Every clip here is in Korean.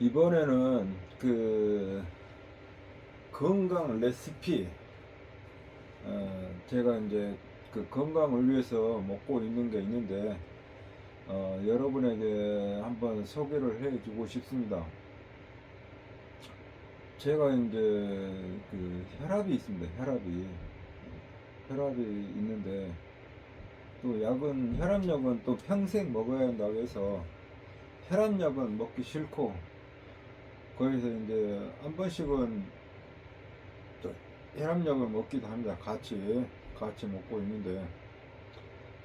이번에는 그 건강 레시피 어, 제가 이제 그 건강을 위해서 먹고 있는 게 있는데 어, 여러분에게 한번 소개를 해주고 싶습니다. 제가 이제 그 혈압이 있습니다. 혈압이 혈압이 있는데 또 약은 혈압약은 또 평생 먹어야 한다고 해서 혈압약은 먹기 싫고 거기서 이제 한 번씩은 또 혈압약을 먹기도 합니다. 같이 같이 먹고 있는데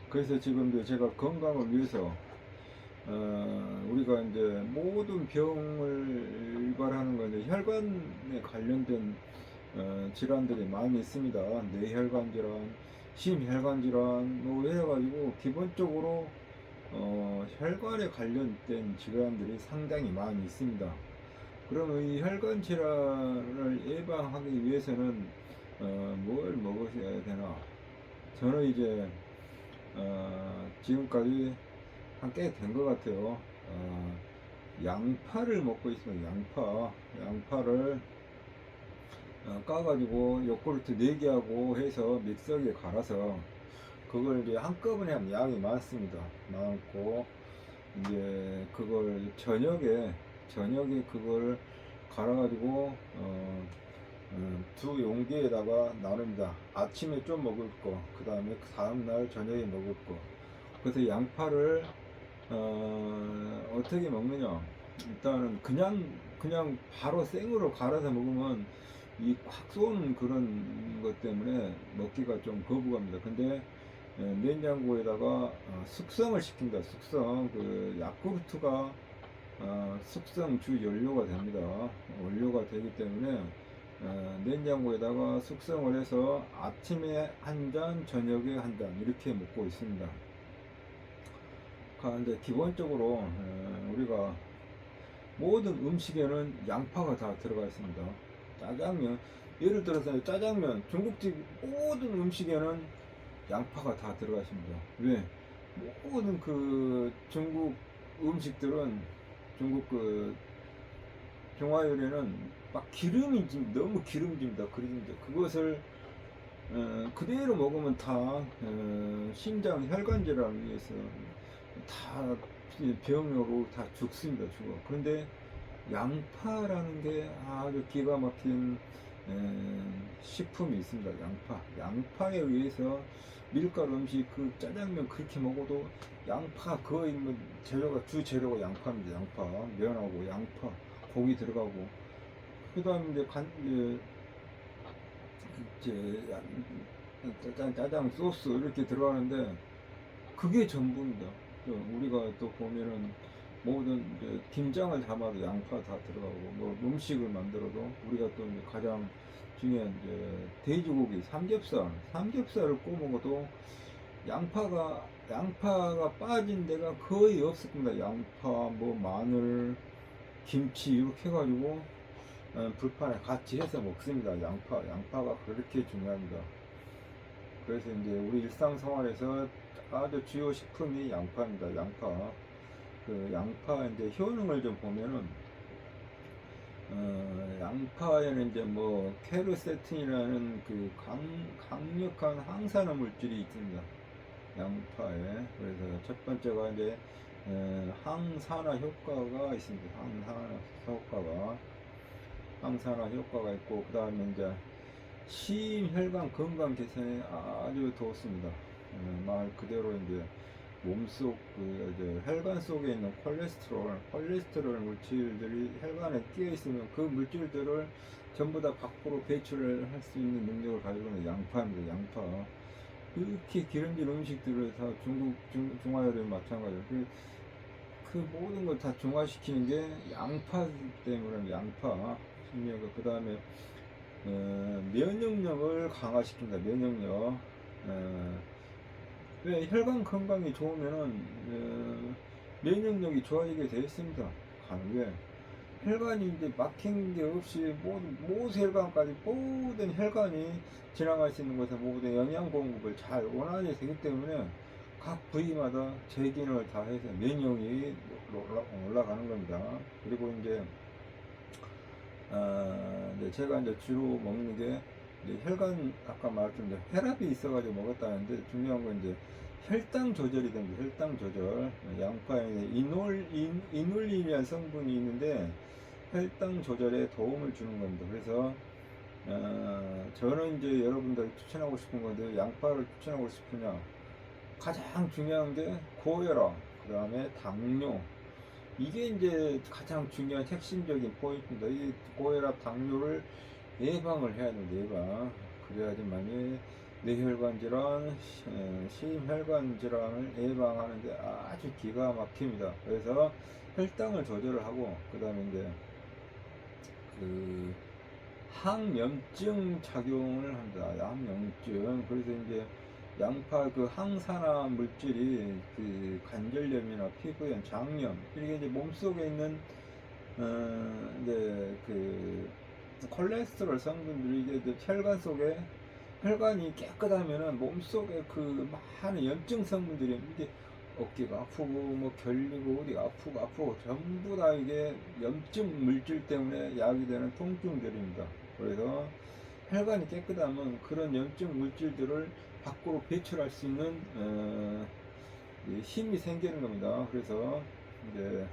그래서 지금 이제 제가 건강을 위해서 어, 우리가 이제 모든 병을 유발하는 건 이제 혈관에 관련된 어, 질환들이 많이 있습니다. 뇌혈관 질환, 심혈관 질환, 뭐 해가지고 기본적으로 어, 혈관에 관련된 질환들이 상당히 많이 있습니다. 그러면 이 혈관 질환을 예방하기 위해서는 어, 뭘 먹으셔야 되나? 저는 이제 어, 지금까지 한 꽤 된 것 같아요. 어, 양파를 먹고 있습니다. 양파, 양파를 어, 까가지고 요구르트 4개하고 해서 믹서기에 갈아서 그걸 이제 한꺼번에 하면 양이 많습니다. 많고 이제 그걸 저녁에 저녁에 그걸 갈아가지고 어, 어, 두 용기에다가 나눕니다. 아침에 좀 먹을 거, 그 다음에 그 다음날 저녁에 먹을 거. 그래서 양파를 어, 어떻게 먹느냐? 일단은 그냥 그냥 바로 생으로 갈아서 먹으면 이확 쏘는 그런 것 때문에 먹기가 좀 거부갑니다. 근데 에, 냉장고에다가 어, 숙성을 시킨다. 숙성 그 야쿠르트가 어, 숙성 주 연료가 됩니다. 원료가 되기 때문에 어, 냉장고에다가 숙성을 해서 아침에 한 잔, 저녁에 한 잔 이렇게 먹고 있습니다. 그런데 기본적으로 어, 우리가 모든 음식에는 양파가 다 들어가 있습니다. 짜장면, 예를 들어서 짜장면, 중국집 모든 음식에는 양파가 다 들어가 있습니다. 왜? 모든 그 중국 음식들은 중국 그 중화 요리는 막 기름이 좀 너무 기름집니다. 기름져 그것을 어, 그대로 먹으면 다 어, 심장 혈관 질환을 위해서 다 병으로 다 죽습니다. 죽어. 그런데 양파라는 게 아주 기가 막힌 에, 식품이 있습니다. 양파. 양파에 의해서 밀가루 음식 그 짜장면 그렇게 먹어도 양파 거의 뭐 재료가 주 재료가 양파입니다. 양파 면하고 양파 고기 들어가고 그다음에 이제 간 이제, 짜장 짜장 소스 이렇게 들어가는데 그게 전부입니다. 또 우리가 또 보면은 모든 김장을 담아도 양파 다 들어가고 뭐 음식을 만들어도 우리가 또 가장 중요한 이제 돼지고기 삼겹살 삼겹살을 구워 먹어도 양파가 양파가 빠진 데가 거의 없을 겁니다. 양파 뭐 마늘 김치 이렇게 해가지고 어, 불판에 같이 해서 먹습니다. 양파 양파가 그렇게 중요합니다. 그래서 이제 우리 일상생활에서 아주 주요 식품이 양파입니다. 양파. 그 양파 이제 효능을 좀 보면은 어, 양파에는 이제 뭐 케르세틴이라는 그 강, 강력한 항산화 물질이 있습니다. 양파에. 그래서 첫 번째가 이제 에, 항산화 효과가 있습니다. 항산화 효과가 항산화 효과가 있고 그 다음에 이제 심혈관 건강 개선에 아주 좋습니다. 어, 말 그대로 이제 몸속 그 혈관 속에 있는 콜레스테롤, 콜레스테롤 물질들이 혈관에 끼어 있으면 그 물질들을 전부 다 밖으로 배출을 할 수 있는 능력을 가지고 있는 양파입니다. 양파. 이렇게 기름진 음식들을 다 중국 중, 중화요리 마찬가지로 그, 그 모든 걸 다 중화시키는 게 양파 때문에 양파 심리가 그 다음에 어, 면역력을 강화시킨다. 면역력. 어, 왜 혈관 건강이 좋으면은 어, 면역력이 좋아지게 되어 있습니다. 가는 게 혈관이 이제 막힌 게 없이 모든 모세혈관까지 모든 혈관이 지나갈 수 있는 곳에 모든 영양 공급을 잘 원활히 되기 때문에 각 부위마다 제 기능을 다 해서 면역이 올라- 올라가는 겁니다. 그리고 이제 어, 이제 제가 이제 주로 먹는 게 이제 혈관 아까 말했던 이제 혈압이 있어가지고 먹었다는데 중요한 건 이제 혈당 조절이 됩니다. 혈당 조절. 양파에 이놀 인, 이눌린이라는 성분이 있는데 혈당 조절에 도움을 주는 겁니다. 그래서 어, 저는 이제 여러분들 추천하고 싶은 건데 양파를 추천하고 싶으냐 가장 중요한 게 고혈압, 그 다음에 당뇨 이게 이제 가장 중요한 핵심적인 포인트입니다. 이 고혈압, 당뇨를 예방을 해야 됩니다. 예방. 그래야지만이 뇌혈관 질환, 심혈관 질환을 예방하는데 아주 기가 막힙니다. 그래서 혈당을 조절을 하고 그 다음에 이제 그 항염증 작용을 합니다. 항염증. 그래서 이제 양파 그 항산화 물질이 그 관절염이나 피부염, 장염 이게 이제 몸속에 있는 어 이제 그 콜레스테롤 성분들이 이제 혈관 속에 혈관이 깨끗하면은 몸속에 그 많은 염증 성분들이 이게 어깨가 아프고 뭐 결리고 어디가 아프고 아프고 전부 다 이게 염증 물질 때문에 야기 되는 통증들입니다. 그래서 혈관이 깨끗하면 그런 염증 물질들을 밖으로 배출할 수 있는 어, 이 힘이 생기는 겁니다. 그래서 이제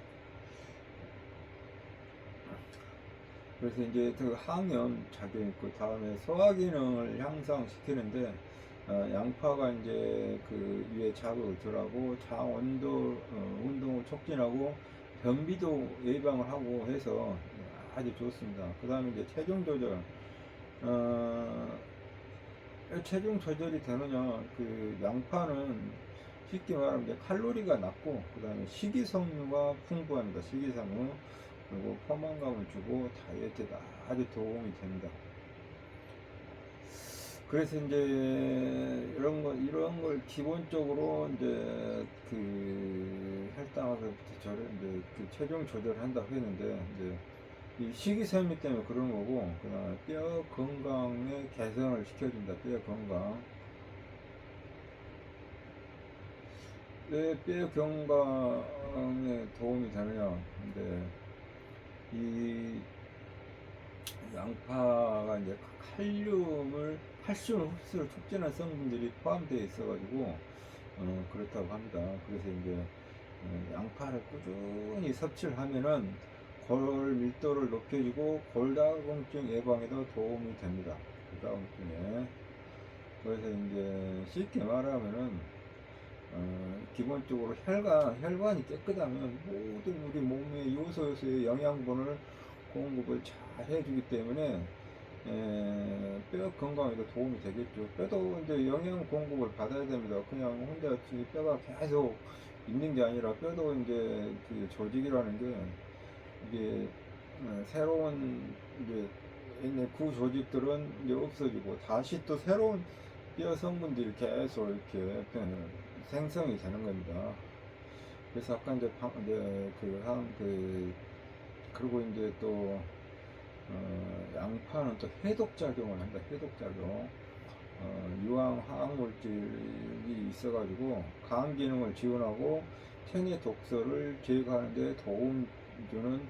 그래서 이제 그 항염 작용이 있고 다음에 소화 기능을 향상시키는데 어, 양파가 이제 그 위에 자극을 장 온도 어, 운동을 촉진하고 변비도 예방을 하고 해서 아주 좋습니다. 그 다음에 이제 체중 조절 어, 체중 조절이 되느냐 그 양파는 쉽게 말하면 이제 칼로리가 낮고 그 다음에 식이섬유가 풍부합니다. 식이섬유 그리고 포만감을 주고 다이어트에 아주 도움이 됩니다. 그래서 이제 이런 거 이런 걸 기본적으로 이제 그 혈당에서부터 저를 이제 그 체중 조절을 한다고 했는데 이제 이 식이섬유 때문에 그런 거고 그다음에 뼈 건강에 개선을 시켜준다. 뼈 건강. 왜 뼈 건강에 도움이 되느냐? 근데 이 양파가 이제 칼륨을 칼슘 흡수를 촉진한 성분들이 포함되어 있어가지고 어, 그렇다고 합니다. 그래서 이제 어, 양파를 꾸준히 섭취를 하면은 골 밀도를 높여주고 골다공증 예방에도 도움이 됩니다. 골다공증에 그래서 이제 쉽게 말하면은 어, 기본적으로 혈관 혈관이 깨끗하면 모든 우리 몸의 요소 요소의 영양분을 공급을 잘 해주기 때문에 에, 뼈 건강에도 도움이 되겠죠. 뼈도 이제 영양 공급을 받아야 됩니다. 그냥 혼자 이 뼈가 계속 있는 게 아니라 뼈도 이제 그 조직이라는 게 이게 어, 새로운 이제 구조직들은 이제 없어지고 다시 또 새로운 뼈 성분들이 계속 이렇게 어, 생성이 되는 겁니다. 그래서 아까 이제 방, 이제 그 한 그 그리고 이제 또 어, 양파는 또 해독 작용을 한다. 해독 작용. 어, 유황 화학 물질이 있어가지고 간 기능을 지원하고 체내 독소를 제거하는데 도움 주는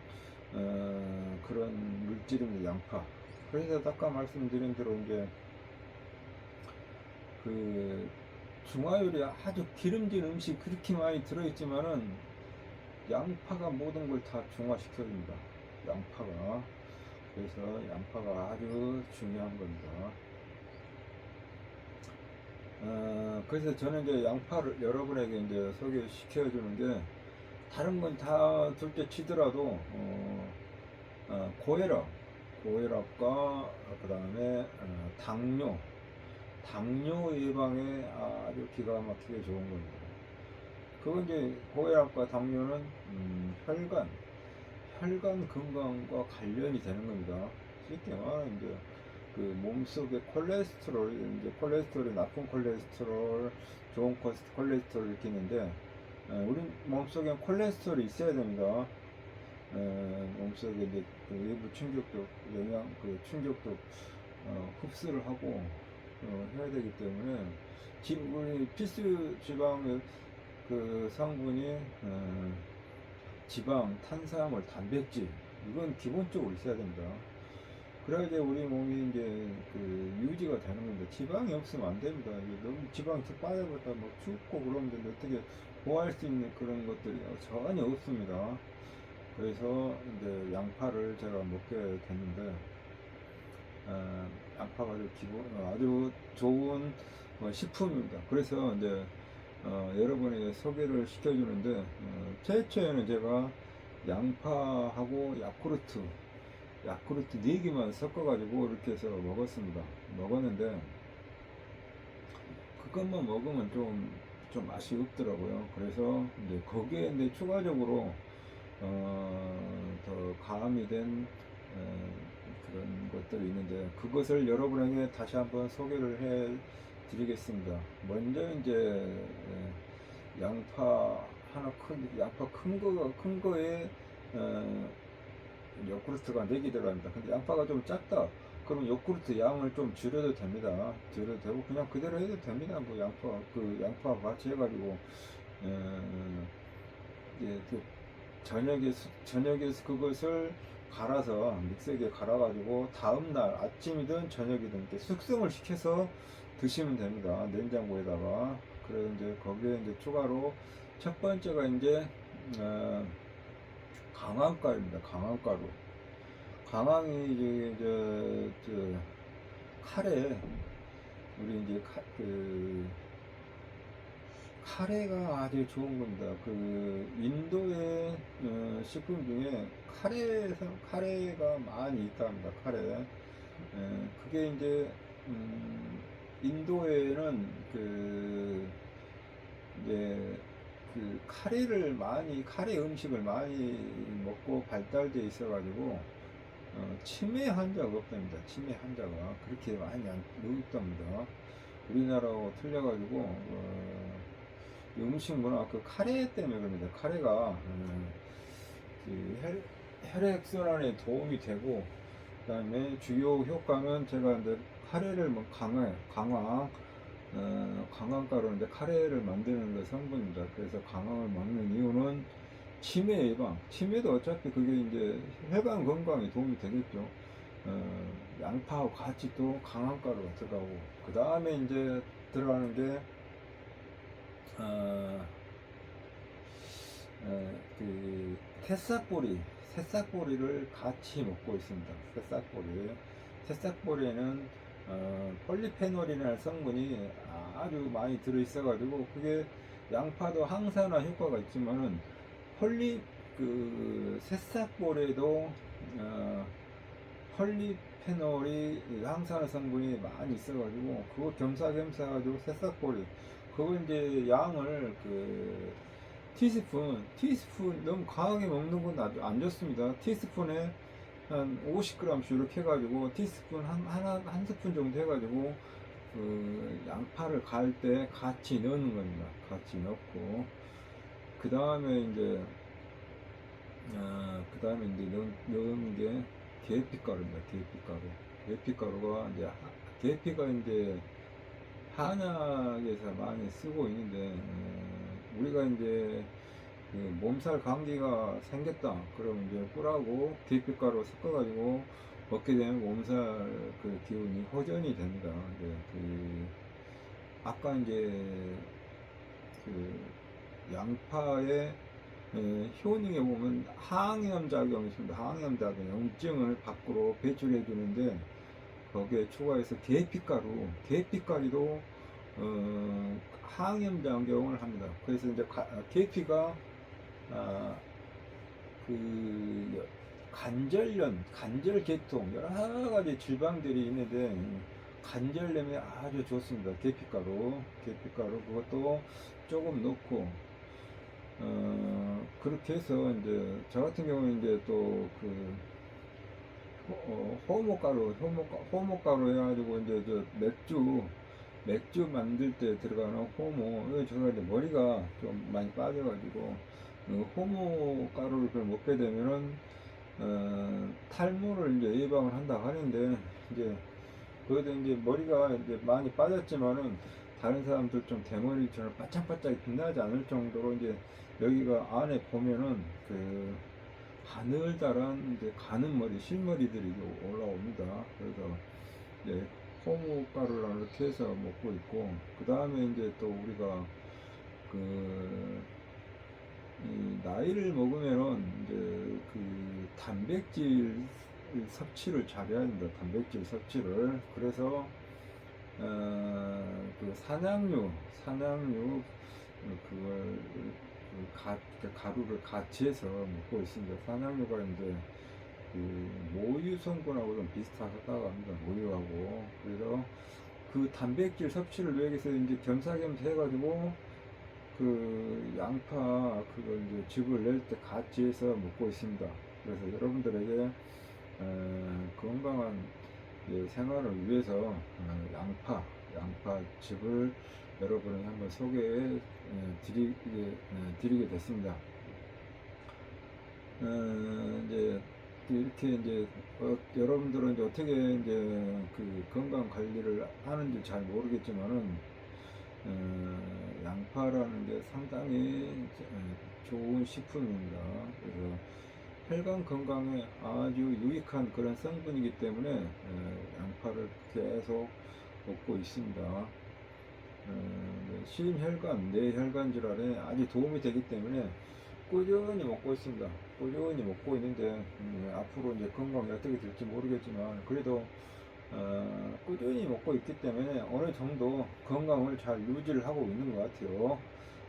어, 그런 물질입니다. 양파. 그래서 아까 말씀드린 대로 이제 그 중화요리 아주 기름진 음식 그렇게 많이 들어있지만은 양파가 모든 걸 다 중화시켜줍니다. 양파가. 그래서 양파가 아주 중요한 겁니다. 어, 그래서 저는 이제 양파를 여러분에게 이제 소개시켜 주는 게 다른 건 다 둘째 치더라도 어, 어, 고혈압, 고혈압과 그 다음에 어, 당뇨, 당뇨 예방에 아주 기가 막히게 좋은 겁니다. 그건 이제 고혈압과 당뇨는 음, 혈관, 혈관 건강과 관련이 되는 겁니다. 쉽게 말하면 이제 그 몸속에 콜레스테롤, 이제 콜레스테롤이 나쁜 콜레스테롤, 좋은 콜- 콜레스테롤 이렇게 있는데 에, 우리 몸속에 콜레스테롤이 있어야 됩니다. 에, 몸속에 이제 그 외부 충격도 영양 그 충격도 어, 흡수를 하고 어, 해야 되기 때문에 지금 우리 필수 지방의 그 성분이 어, 지방, 탄수화물, 단백질 이건 기본적으로 있어야 됩니다. 그래야지 우리 몸이 이제 그 유지가 되는 겁니다. 지방이 없으면 안 됩니다. 이게 너무 지방이 쭉 빠져버렸다 막 춥고 그러면 어떻게 보호할 수 있는 그런 것들이 전혀 없습니다. 그래서 이제 양파를 제가 먹게 됐는데 어, 양파가 아주 기본 아주 좋은 어, 식품입니다. 그래서 이제 어, 여러분에게 소개를 시켜주는데 어, 최초에는 제가 양파하고 야쿠르트 야쿠르트 4개만 섞어가지고 이렇게 해서 먹었습니다. 먹었는데 그것만 먹으면 좀, 좀 맛이 없더라고요. 그래서 이제 거기에 이제 추가적으로 어, 더 가함이 된 어, 그런 것들이 있는데 그것을 여러분에게 다시 한번 소개를 해 드리겠습니다. 먼저 이제 에, 양파 하나 큰 양파 큰거큰 거에 어, 요구르트가 4개 들어갑니다. 근데 양파가 좀 작다. 그럼 요구르트 양을 좀 줄여도 됩니다. 줄여도 되고 그냥 그대로 해도 됩니다. 뭐 양파 그 양파 같이 해가지고 어, 이제 그 저녁에 수- 저녁에 그것을 갈아서 믹서기에 갈아가지고 다음 날 아침이든 저녁이든 이렇게 숙성을 시켜서 드시면 됩니다. 냉장고에다가 그래 이제 거기에 이제 추가로 첫 번째가 이제 어, 강황가루입니다. 강황가루. 강황이 이제, 이제 저 카레 우리 이제 카, 그 카레가 아주 좋은 겁니다. 그 인도의 어, 식품 중에 카레 카레가 많이 있답니다. 카레. 에, 그게 이제 음, 인도에는 그 이제 그 카레를 많이 카레 음식을 많이 먹고 발달돼 있어가지고 어, 치매 환자가 없답니다. 치매 환자가 그렇게 많이 안 없답니다. 우리나라하고 틀려가지고 어, 이 음식 문화 그 카레 때문에 그럽니다. 카레가 음, 그 혈, 혈액 순환에 도움이 되고 그다음에 주요 효과는 제가 이제 카레를 뭐 강화 강황 어, 강황가루인데 카레를 만드는 그 성분입니다. 그래서 강황을 먹는 이유는 치매 예방. 치매도 어차피 그게 이제 혈관 건강에 도움이 되겠죠. 어, 양파하고 같이 또 강황가루가 들어가고 그 다음에 이제 들어가는 게 어, 어, 그 새싹보리, 새싹보리를 같이 먹고 있습니다. 새싹보리. 새싹보리에는 어, 폴리페놀이라는 성분이 아주 많이 들어있어가지고 그게 양파도 항산화 효과가 있지만은 폴리 그 새싹보리에도 어, 폴리페놀이 항산화 성분이 많이 있어가지고 그거 겸사겸사 가지고 새싹보리 그거 이제 양을 그 티스푼 티스푼 너무 강하게 먹는 건 아주 안 좋습니다 티스푼에 한 50g씩 이렇게 해가지고 티스푼 한, 하나, 한 스푼 정도 해가지고 그 양파를 갈 때 같이 넣는 겁니다. 같이 넣고 그 다음에 이제 아, 그 다음에 이제 넣, 넣은 게 계피가루입니다. 계피가루. 계피가루가 이제 하- 계피가 이제 한약에서 많이 쓰고 있는데 어, 우리가 이제 그 몸살 감기가 생겼다. 그러면 이제 꿀하고 계피가루 섞어가지고 먹게 되면 몸살 그 기운이 호전이 됩니다. 이제 그 아까 이제 그 양파의 에, 효능에 보면 항염 작용이 있습니다. 항염 작용, 염증을 밖으로 배출해 주는데 거기에 추가해서 계피가루, 계피가루도 어, 항염 작용을 합니다. 그래서 이제 가- 계피가 아, 그 관절염, 관절 계통 여러 가지 질병들이 있는데 관절염에 아주 좋습니다. 계피가루, 계피가루 그것도 조금 넣고 어, 그렇게 해서 이제 저 같은 경우는 이제 또그 호모가루, 호모가, 호모가루 해가지고 이제 저 맥주 맥주 만들 때 들어가는 호모, 제가 이제 머리가 좀 많이 빠져가지고, 그 호모 가루를 먹게 되면은, 어, 탈모를 이제 예방을 한다 하는데, 이제, 그래도 이제 머리가 이제 많이 빠졌지만은, 다른 사람들 좀 대머리처럼 바짝바짝 빛나지 않을 정도로 이제, 여기가 안에 보면은, 그, 가늘다란 이제 가는 머리, 실머리들이 올라옵니다. 그래서 이제 호무가루랑 이렇게 해서 먹고 있고, 그 다음에 이제 또 우리가 그, 이 나이를 먹으면은 이제 그 단백질 섭취를 잘해야 된다. 단백질 섭취를. 그래서, 어, 그 산양류, 산양류, 그걸 그 가, 그 가루를 같이 해서 먹고 있습니다. 산양류가 이제 그 모유 성분하고 좀 비슷하다고 합니다. 모유하고. 그래서 그 단백질 섭취를 위해서 이제 겸사겸사 해가지고 그 양파 그걸 이제 즙을 낼 때 같이 해서 먹고 있습니다. 그래서 여러분들에게 어, 건강한 예, 생활을 위해서 어, 양파, 양파 즙을 여러분에게 한번 소개해 예, 드리게, 예, 드리게 됐습니다. 어, 이제 이렇게 이제 어, 여러분들은 이제 어떻게 이제 그 건강 관리를 하는지 잘 모르겠지만은 어, 양파라는 게 상당히 어, 좋은 식품입니다. 그래서 혈관 건강에 아주 유익한 그런 성분이기 때문에 어, 양파를 계속 먹고 있습니다. 어, 심혈관, 뇌혈관 질환에 아주 도움이 되기 때문에 꾸준히 먹고 있습니다. 꾸준히 먹고 있는데 음, 앞으로 이제 건강이 어떻게 될지 모르겠지만 그래도 어, 꾸준히 먹고 있기 때문에 어느 정도 건강을 잘 유지를 하고 있는 것 같아요.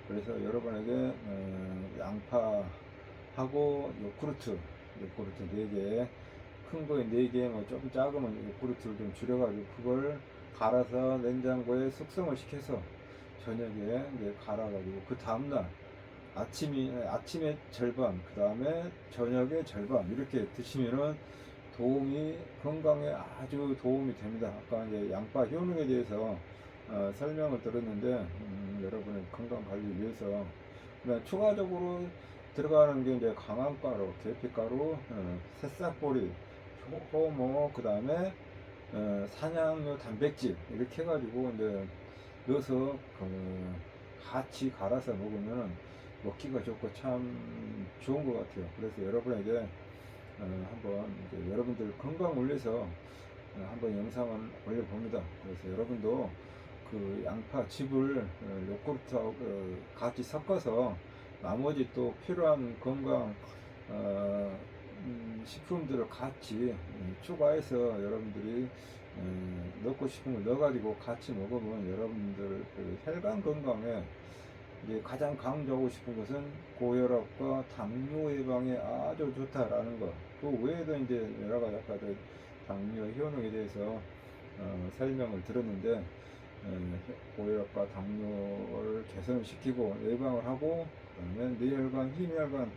그래서 여러분에게 어, 양파하고 요구르트, 요구르트 4개, 큰 거에 4개, 뭐좀 작으면 요구르트를 좀 줄여가지고 그걸 갈아서 냉장고에 숙성을 시켜서 저녁에 이제 갈아가지고 그 다음날 아침이 아침에 절반, 그 다음에 저녁에 절반 이렇게 드시면은 도움이 건강에 아주 도움이 됩니다. 아까 이제 양파 효능에 대해서 어, 설명을 들었는데 음, 여러분의 건강 관리 위해서 그다음 추가적으로 들어가는 게 이제 강황가루, 계피가루, 어, 새싹보리, 호- 호모, 그 다음에 어, 산양류 단백질 이렇게 해가지고 이제 넣어서 그 같이 갈아서 먹으면 먹기가 좋고 참 좋은 것 같아요. 그래서 여러분에게 어, 한번 여러분들 건강을 위해서 어, 한번 영상을 올려봅니다. 그래서 여러분도 그 양파 즙을 어, 요구르트하고 어, 같이 섞어서 나머지 또 필요한 건강 어, 음, 식품들을 같이 음, 추가해서 여러분들이 음, 넣고 싶은 걸 넣어가지고 같이 먹으면 여러분들 그 혈관 건강에 가장 강조하고 싶은 것은 고혈압과 당뇨 예방에 아주 좋다라는 것. 그 외에도 이제 여러 가지 아까 그 당뇨 효능에 대해서 어, 설명을 들었는데 어, 고혈압과 당뇨를 개선시키고 예방을 하고 그다음에 뇌혈관, 힘혈관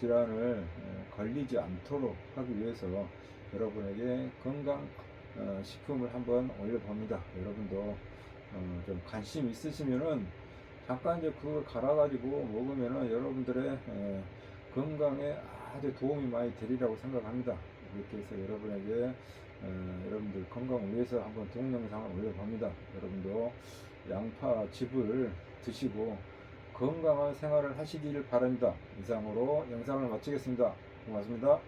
질환을 어, 걸리지 않도록 하기 위해서 여러분에게 건강 어, 식품을 한번 올려봅니다. 여러분도 어, 좀 관심 있으시면은 잠깐 이제 그걸 갈아가지고 먹으면은 여러분들의 에, 건강에 아주 도움이 많이 되리라고 생각합니다. 이렇게 해서 여러분에게 어, 여러분들 건강을 위해서 한번 동영상을 올려봅니다. 여러분도 양파 즙을 드시고 건강한 생활을 하시길 바랍니다. 이상으로 영상을 마치겠습니다. 고맙습니다.